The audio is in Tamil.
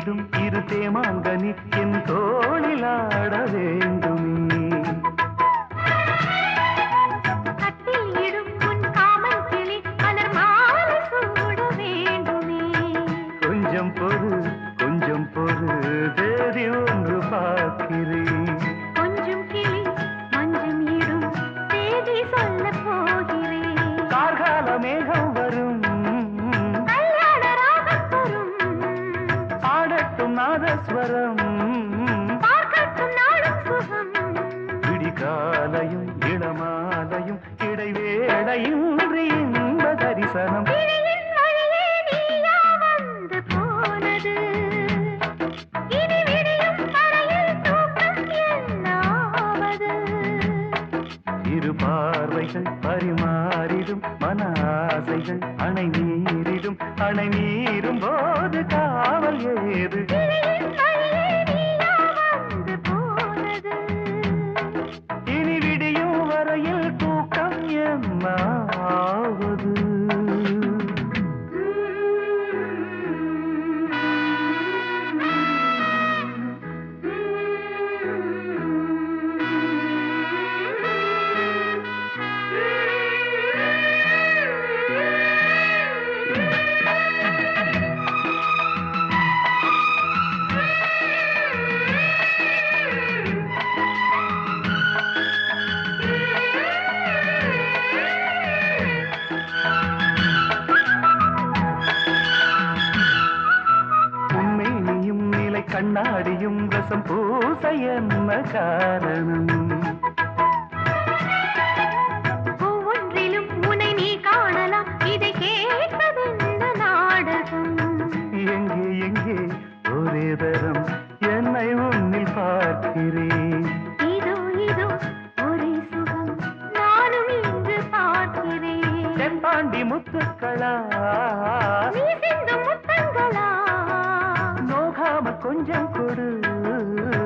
ஆடிடும் இரு தேமாங்கனி என் தோளில் வேண்டுமே. போனது. இனி விடியும் வரையில் தூக்கம் என்னாவது. இரு பார்வைகள் பரிமாறிடும் மன ஆசைகள் அணை நீரிடும் அணை நீரும் போது காவல் ஏது? ரசம் பூச என்ன காரணம்? ஒவ்வொன்றிலும் உன்னை நீ காணலாம். இதை கேட்பதென்ன நாடகம்? எங்கே எங்கே ஒரே தரம் என்னை உன்னில் பார்க்கிறேன். இதோ இதோ ஒரே சுகம் நானும் இங்கு பார்க்கிறேன். செம்பாண்டி முத்துக்களா? நீ சிந்தும் முத்தங்களா? நோகாம கொஞ்சம் கொடு. உன்